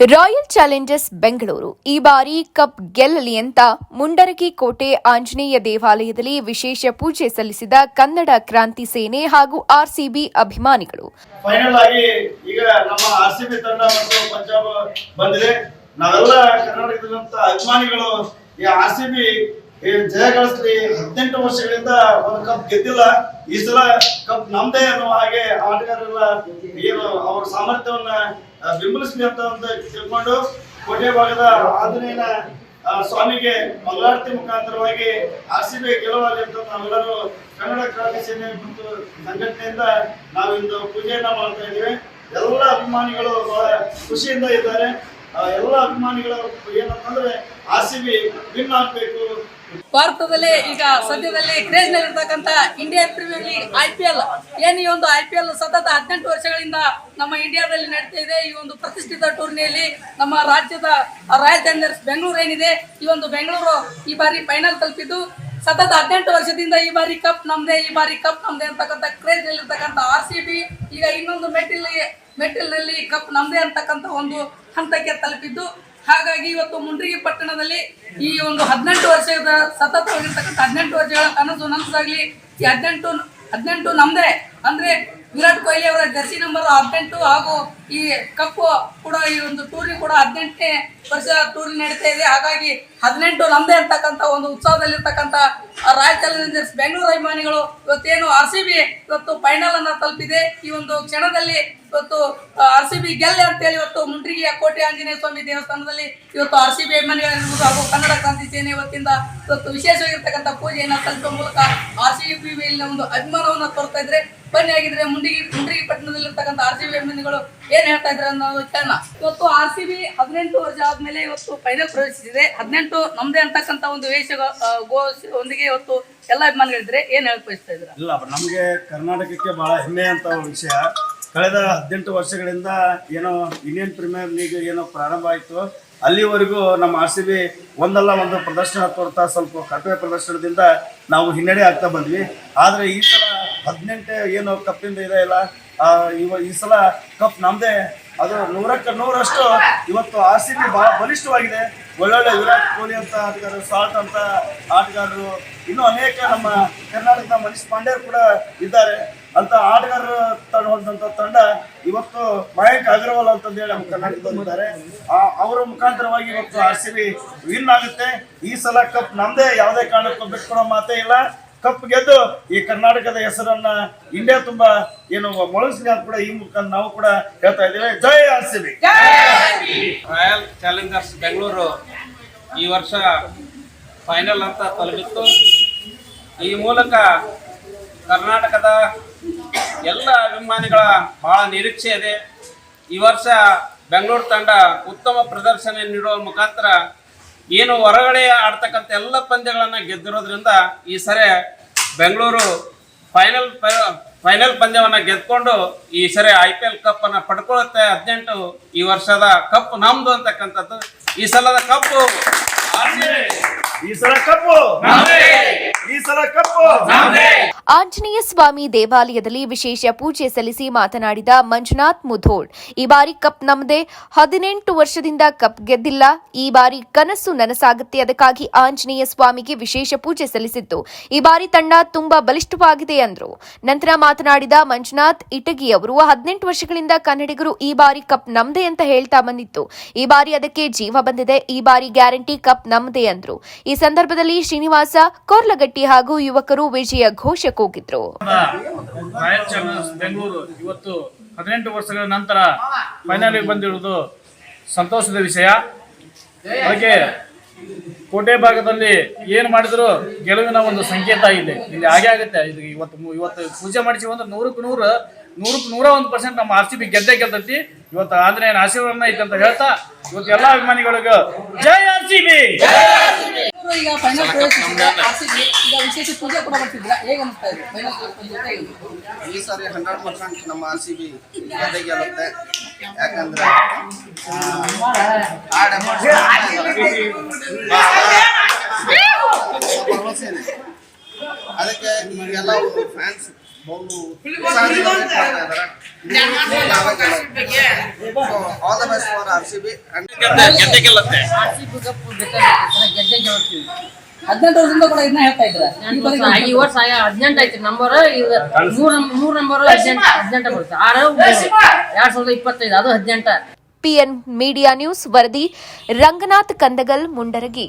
Royal challengers Bengaluru. ಈ ಬಾರಿ cup ಗೆಲ್ಲಲಿ ಅಂತ ಮುಂಡರಗಿ ಕೋಟೆ ಆಂಜನೇಯ ದೇವಾಲಯದಲ್ಲಿ ವಿಶೇಷ ಪೂಜೆ ಸಲ್ಲಿಸಿದ ಕನ್ನಡ ಕ್ರಾಂತಿ ಸೇನೆ ಹಾಗೂ ಆರ್ಸಿಬಿ ಅಭಿಮಾನಿಗಳು. ಫೈನಲ್ ಆಗಿ ಈಗ ನಮ್ಮ ಆರ್ ಸಿ ಬಿ ತಂಡ ಮತ್ತು ಪಂಜಾಬ್ ಬಂದಿದೆ. ನಾವೆಲ್ಲ ಕರ್ನಾಟಕದಂತ ಅಭಿಮಾನಿಗಳು ಈ ಆರ್ ಸಿ ಬಿ ಜಯ ಗಳಿಸ್ಲಿ ಹದಿನೆಂಟು ವರ್ಷಗಳಿಂದ ಒಂದು ಕಪ್ ಗೆದ್ದಿಲ್ಲ. ಈ ಸಲ ಕಪ್ ನಮ್ದೇ ಅನ್ನೋ ಹಾಗೆ ಆಟಗಾರರೆಲ್ಲ ಏನು ಅವ್ರ ಸಾಮರ್ಥ್ಯವನ್ನ ಬೆಂಬಲಿಸ್ಲಿ ಅಂತ ಅಂತ ತಿಳ್ಕೊಂಡು ಕೋಟೆ ಭಾಗದ ಆಂಜನೇಯನ ಆ, ಸ್ವಾಮಿಗೆ ಮಂಗಳಾರತಿ ಮುಖಾಂತರವಾಗಿ ಆರ್ ಸಿ ಬಿ ಗೆಲುವಾಗಿ ಅಂತ ನಾವೆಲ್ಲರೂ ಕನ್ನಡ ಕ್ರಾಂತಿ ಸೇನೆ ಮತ್ತು ಸಂಘಟನೆಯಿಂದ ನಾವಿಂದು ಪೂಜೆಯನ್ನ ಮಾಡ್ತಾ ಇದ್ದೀವಿ. ಎಲ್ಲ ಅಭಿಮಾನಿಗಳು ಬಹಳ ಖುಷಿಯಿಂದ ಇದ್ದಾರೆ. ಎಲ್ಲ ಅಭಿಮಾನಿಗಳ ಏನಂತಂದ್ರೆ ಆರ್ ವಿನ್ ಆಗ್ಬೇಕು. ಭಾರತದಲ್ಲಿ ಈಗ ಸದ್ಯದಲ್ಲಿ craze ನಲ್ಲಿರ್ತಕ್ಕಂಥ Indian premier league I P L ಏನು ಈ ಒಂದು ಐ ಪಿ ಎಲ್ ಸತತ ಹದಿನೆಂಟು ವರ್ಷಗಳಿಂದ ನಮ್ಮ ಇಂಡಿಯಾದಲ್ಲಿ ನಡೀತಾ ಇದೆ. ಈ ಒಂದು ಪ್ರತಿಷ್ಠಿತ ಟೂರ್ನಿಯಲ್ಲಿ ನಮ್ಮ ರಾಜ್ಯದ ರಾಯಲ್ ಚಾಲೆಂಜರ್ಸ್ ಬೆಂಗಳೂರು ಏನಿದೆ, ಈ ಒಂದು ಬೆಂಗಳೂರು ಈ ಬಾರಿ ಫೈನಲ್ ತಲುಪಿದ್ದು. ಸತತ ಹದಿನೆಂಟು ವರ್ಷದಿಂದ ಈ ಬಾರಿ ಕಪ್ ನಮ್ದೇ, ಈ ಬಾರಿ ಕಪ್ ನಮ್ದೇ ಅಂತಕ್ಕಂಥ ಕ್ರೇಜ್ ನಲ್ಲಿರ್ತಕ್ಕಂಥ ಆರ್ ಸಿ ಬಿ ಈಗ ಇನ್ನೊಂದು ಮೆಟ್ಟಿಲಿ ಮೆಟ್ಟಿಲಿನಲ್ಲಿ ಕಪ್ ನಮ್ದೇ ಅಂತಕ್ಕಂಥ ಒಂದು ಹಂತಕ್ಕೆ ತಲುಪಿದ್ದು. ಹಾಗಾಗಿ ಇವತ್ತು ಮುಂಡ್ರಿಗಿ ಪಟ್ಟಣದಲ್ಲಿ ಈ ಒಂದು ಹದಿನೆಂಟು ವರ್ಷದ, ಸತತವಾಗಿರ್ತಕ್ಕಂಥ ಹದಿನೆಂಟು ವರ್ಷಗಳ ಕನಸು ನನಸಾಗಲಿ, ಈ ಹದಿನೆಂಟು ಹದಿನೆಂಟು ನಮ್ದೇ. ಅಂದ್ರೆ ವಿರಾಟ್ ಕೊಹ್ಲಿ ಅವರ ಜರ್ಸಿ ನಂಬರ್ ಹದಿನೆಂಟು ಹಾಗೂ ಈ ಕಪ್ ಕೂಡ ಈ ಒಂದು ಟೂರ್ನಿ ಕೂಡ ಹದಿನೆಂಟನೇ ವರ್ಷ ಟೂರ್ನಿ ನಡೀತಾ ಇದೆ. ಹಾಗಾಗಿ ಹದಿನೆಂಟು ನಮ್ಮದೇ ಅಂತಕ್ಕಂಥ ಒಂದು ಉತ್ಸವದಲ್ಲಿರ್ತಕ್ಕಂಥ ರಾಯಲ್ ಚಾಲೆಂಜರ್ಸ್ ಬೆಂಗಳೂರು ಅಭಿಮಾನಿಗಳು ಇವತ್ತೇನು ಆರ್ ಸಿ ಬಿ ಇವತ್ತು ಫೈನಲ್ ಅನ್ನು ತಲುಪಿದೆ. ಈ ಒಂದು ಕ್ಷಣದಲ್ಲಿ ಇವತ್ತು ಆರ್ ಸಿ ಬಿ ಗೆಲ್ಲೆ ಅಂತೇಳಿ ಇವತ್ತು ಮುಂಡ್ರಿಗಿಯ ಕೋಟೆ ಆಂಜನೇಯ ಸ್ವಾಮಿ ದೇವಸ್ಥಾನದಲ್ಲಿ ಇವತ್ತು ಆರ್ ಸಿ ಬಿ ಅಭಿಮಾನಿಗಳಿರ್ಬೋದು ಹಾಗೂ ಕನ್ನಡ ಕ್ರಾಂತಿ ಸೇನೆ ಇವತ್ತಿಂದ ಇವತ್ತು ವಿಶೇಷವಾಗಿರ್ತಕ್ಕಂಥ ಪೂಜೆಯನ್ನು ಸಲ್ಲಿಸುವ ಮೂಲಕ ಆರ್ ಸಿ ಬಿ ಮೇಲಿನ ಒಂದು ಅಭಿಮಾನವನ್ನು ತೋರ್ತಾ ಇದ್ರೆ, ಬನ್ನಿ ಆಗಿದ್ರೆ ಮುಂಡಿಗಿ ಮುಂಡ್ರಿಗಿ ಪಟ್ಟಣದಲ್ಲಿರ್ತಕ್ಕಂಥ ಆರ್ ಸಿ ಬಿ ಅಭಿಮಾನಿಗಳು ಏನ್ ಹೇಳ್ತಾ ಇದ್ರೆ ಅನ್ನೋದು ಕಾರಣ ಇವತ್ತು ಆರ್ ಸಿ ಬಿ ಹದಿನೆಂಟು ವರ್ಷ ಆದ್ಮೇಲೆ ಇವತ್ತು ಫೈನಲ್ ಪ್ರವೇಶಿಸಿದೆ. ಹದಿನೆಂಟು ನಮ್ದೇ ಅಂತಕ್ಕಂಥ ಒಂದು ವೇಷ ಗೋ, ಒಂದಿಗೆ ಇವತ್ತು ಎಲ್ಲ ಅಭಿಮಾನಿಗಳಿದ್ರೆ ಏನ್ ಹೇಳ್ಕೊಳ್ತಾ ಇದ್ರ ಇಲ್ಲ ನಮಗೆ ಕರ್ನಾಟಕಕ್ಕೆ ಬಹಳ ಹೆಮ್ಮೆ ಅಂತ ವಿಷಯ. ಕಳೆದ ಹದಿನೆಂಟು ವರ್ಷಗಳಿಂದ ಏನೋ ಇಂಡಿಯನ್ ಪ್ರೀಮಿಯರ್ ಲೀಗ್ ಏನೋ ಪ್ರಾರಂಭ ಆಯಿತು. ಅಲ್ಲಿವರೆಗೂ ನಮ್ಮ ಆರ್ ಸಿ ಬಿ ಒಂದಲ್ಲ ಒಂದು ಪ್ರದರ್ಶನ ತೋರ್ತಾ ಸ್ವಲ್ಪ ಕಡಿಮೆ ಪ್ರದರ್ಶನದಿಂದ ನಾವು ಹಿನ್ನಡೆ ಆಗ್ತಾ ಬಂದ್ವಿ. ಆದರೆ ಈ ಸಲ ಹದಿನೆಂಟು ಏನು ಕಪ್ಪಿಂದ ಇದೆ ಇಲ್ಲ ಇವ ಈ ಸಲ ಕಪ್ ನಮ್ಮದೇ ಅದು ನೂರಕ್ಕೆ ನೂರಷ್ಟು ಇವತ್ತು ಆರ್ ಸಿ ಬಿ ಭಾಳ ಬಲಿಷ್ಠವಾಗಿದೆ. ಒಳ್ಳೊಳ್ಳೆ ವಿರಾಟ್ ಕೊಹ್ಲಿ ಅಂತ ಆಟಗಾರರು, ಸಾಲ್ಟ್ ಅಂತ ಆಟಗಾರರು, ಇನ್ನೂ ಅನೇಕ ನಮ್ಮ ಕರ್ನಾಟಕದ ಮನೀಶ್ ಪಾಂಡ್ಯರು ಕೂಡ ಇದ್ದಾರೆ. ಅಂತ ಆಟಗಾರರು ಹೊಂದಂತ ತಂಡ ಇವತ್ತು ಮಯಾಂಕ್ ಅಗರ್ವಾಲ್ ಅಂತಂದೇಳಿ ನಮ್ಮ ಕರ್ನಾಟಕ ಬಂದಿದ್ದಾರೆ ಅವರ ಮುಖಾಂತರವಾಗಿ ಇವತ್ತು ಆರ್ ಸಿ ಬಿ ವಿನ್ ಆಗುತ್ತೆ. ಈ ಸಲ ಕಪ್ ನಮ್ದೇ, ಯಾವುದೇ ಕಾರಣಕ್ಕೂ ಬಿಟ್ಕೊಡೋ ಮಾತೇ ಇಲ್ಲ. ಕಪ್ ಗೆದ್ದು ಈ ಕರ್ನಾಟಕದ ಹೆಸರನ್ನ ಇಂಡಿಯಾ ತುಂಬಾ ಏನು ಮೊಳಗಿಸಿದೆ ಅಂತ ಕೂಡ ಈ ಮುಖಾಂತರ ನಾವು ಕೂಡ ಹೇಳ್ತಾ ಇದ್ದೇವೆ. ಜೈ R C B. Royal challengers Bengaluru ಈ ವರ್ಷ ಫೈನಲ್ ಅಂತ ತಲುಪಿತ್ತು. ಈ ಮೂಲಕ ಕರ್ನಾಟಕದ ಎಲ್ಲ ಅಭಿಮಾನಿಗಳ ಬಹಳ ನಿರೀಕ್ಷೆ ಇದೆ. ಈ ವರ್ಷ ಬೆಂಗಳೂರು ತಂಡ ಉತ್ತಮ ಪ್ರದರ್ಶನ ನೀಡುವ ಮುಖಾಂತರ ಏನು ಹೊರಗಡೆ ಆಡ್ತಕ್ಕಂಥ ಎಲ್ಲ ಪಂದ್ಯಗಳನ್ನು ಗೆದ್ದಿರೋದ್ರಿಂದ ಈ ಸರಿ ಬೆಂಗಳೂರು ಫೈನಲ್ ಫೈನಲ್ ಪಂದ್ಯವನ್ನು ಗೆದ್ಕೊಂಡು ಈ ಸರಿ ಐ ಪಿ ಎಲ್ ಕಪ್ ಅನ್ನ ಪಡ್ಕೊಳ್ಳುತ್ತೆ ಹದಿನೆಂಟು ಈ ವರ್ಷದ ಕಪ್ ನಮ್ದು ಅಂತಕ್ಕಂಥದ್ದು. ಈ ಸಲದ ಕಪ್ಪು ಈ ಸಲ ಕಪ್ಪು ಈ ಸಲ ಕಪ್ಪು. ಆಂಜನೇಯ ಸ್ವಾಮಿ ದೇವಾಲಯದಲ್ಲಿ ವಿಶೇಷ ಪೂಜೆ ಸಲ್ಲಿಸಿ ಮಾತನಾಡಿದ ಮಂಜುನಾಥ್ ಮುಧೋಳ್ ಈ ಬಾರಿ ಕಪ್ ನಮ್ಮದೇ ಹದಿನೆಂಟು ವರ್ಷದಿಂದ ಕಪ್ ಗೆದ್ದಿಲ್ಲ ಈ ಬಾರಿ ಕನಸು ನನಸಾಗುತ್ತೆ ಅದಕ್ಕಾಗಿ ಆಂಜನೇಯ ಸ್ವಾಮಿಗೆ ವಿಶೇಷ ಪೂಜೆ ಸಲ್ಲಿಸಿತ್ತು ಈ ಬಾರಿ ತಂಡ ತುಂಬಾ ಬಲಿಷ್ಠವಾಗಿದೆ ಅಂದ್ರು. ನಂತರ ಮಾತನಾಡಿದ ಮಂಜುನಾಥ್ ಇಟಗಿ ಅವರು ಹದಿನೆಂಟು ವರ್ಷಗಳಿಂದ ಕನ್ನಡಿಗರು ಈ ಬಾರಿ ಕಪ್ ನಮ್ದೇ ಅಂತ ಹೇಳ್ತಾ ಬಂದಿತ್ತು ಈ ಬಾರಿ ಅದಕ್ಕೆ ಜೀವ ಬಂದಿದೆ ಈ ಬಾರಿ ಗ್ಯಾರಂಟಿ ಕಪ್ ನಮ್ದೇ ಅಂದ್ರು. ಈ ಸಂದರ್ಭದಲ್ಲಿ ಶ್ರೀನಿವಾಸ ಕೋರ್ಲಗಟ್ಟಿ ಹಾಗೂ ಯುವಕರು ವಿಜಯ ಘೋಷ ಕೂಗಿದ್ರು ಬೆಂಗಳೂರು ಇವತ್ತು ಹದಿನೆಂಟು ವರ್ಷಗಳ ನಂತರ ಫೈನಲ್ಗೆ ಬಂದಿರುವುದು ಸಂತೋಷದ ವಿಷಯ. ಅದಕ್ಕೆ ಕೋಟೆ ಭಾಗದಲ್ಲಿ ಏನು ಮಾಡಿದ್ರು ಗೆಲುವಿನ ಒಂದು ಸಂಕೇತ ಇದೆ. ಇಲ್ಲಿ ಹಾಗೆ ಆಗುತ್ತೆ. ಇದು ಇವತ್ತು ಇವತ್ತು ಪೂಜೆ ಮಾಡಿಸಿ ಒಂದು ನೂರಕ್ಕೆ ನೂರು, ನೂರಕ್ಕೆ ನೂರ ಒಂದು ಪರ್ಸೆಂಟ್ ನಮ್ಮ ಆರ್ ಸಿ ಬಿ ಗೆದ್ದೇ ಗೆದ್ದೈತಿ ಇವತ್ತು ಆಂಜನೇಯನ ಆಶೀರ್ವಾದ ಐತೆ ಅಂತ ಹೇಳ್ತಾ ಇವತ್ತು ಎಲ್ಲ ಅಭಿಮಾನಿಗಳಿಗೂ ಜೈ ಆರ್ ಸಿ ಬಿ ಇವರು ಈಗ ಫೈನಲ್ ಪ್ರವೇಶಿಸಿದ್ರೆ ಸಿ ಬಿ ಈಗ ವಿಶೇಷ ಪೂಜೆ ಕೂಡ ಮಾಡ್ತಿದ್ರ? ಹೇಗೆ ಅನಿಸ್ತಾ ಇದೆ? ಫೈನಲ್ ಈ ಸಾರಿ ಹಂಡ್ರೆಡ್ ಪರ್ಸೆಂಟ್ ನಮ್ಮ ಆರ್ ಸಿ ಬಿ ಗೆಲ್ಲುತ್ತೆ ಯಾಕಂದ್ರೆ. ಅದಕ್ಕೆ ಈಗೆಲ್ಲ ಫ್ಯಾನ್ಸ್ ಬಹು ಆಲ್ ದ ಬೆಸ್ಟ್ ಫಾರ್ ಗೆದ್ದೆ ವರ್ಷದಿಂದ ಕೂಡ ಇದನ್ನ ಹೇಳ್ತಾ ಇದ್ದಾರೆ ಈ ವರ್ಷ ಹದಿನೆಂಟು ಐತಿ ನಂಬರ್ ಮೂರ್ ನಂಬರ್ ಹದಿನೆಂಟು ಬರುತ್ತೆ ಆರು. ಎರಡ್ ಸಾವಿರದ ಇಪ್ಪತ್ತೈದು ಅದು ಹದಿನೆಂಟ ಪಿಎನ್ ಮೀಡಿಯಾ ನ್ಯೂಸ್ ವರದಿ ರಂಗನಾಥ್ ಕಂದಗಲ್ ಮುಂಡರಗಿ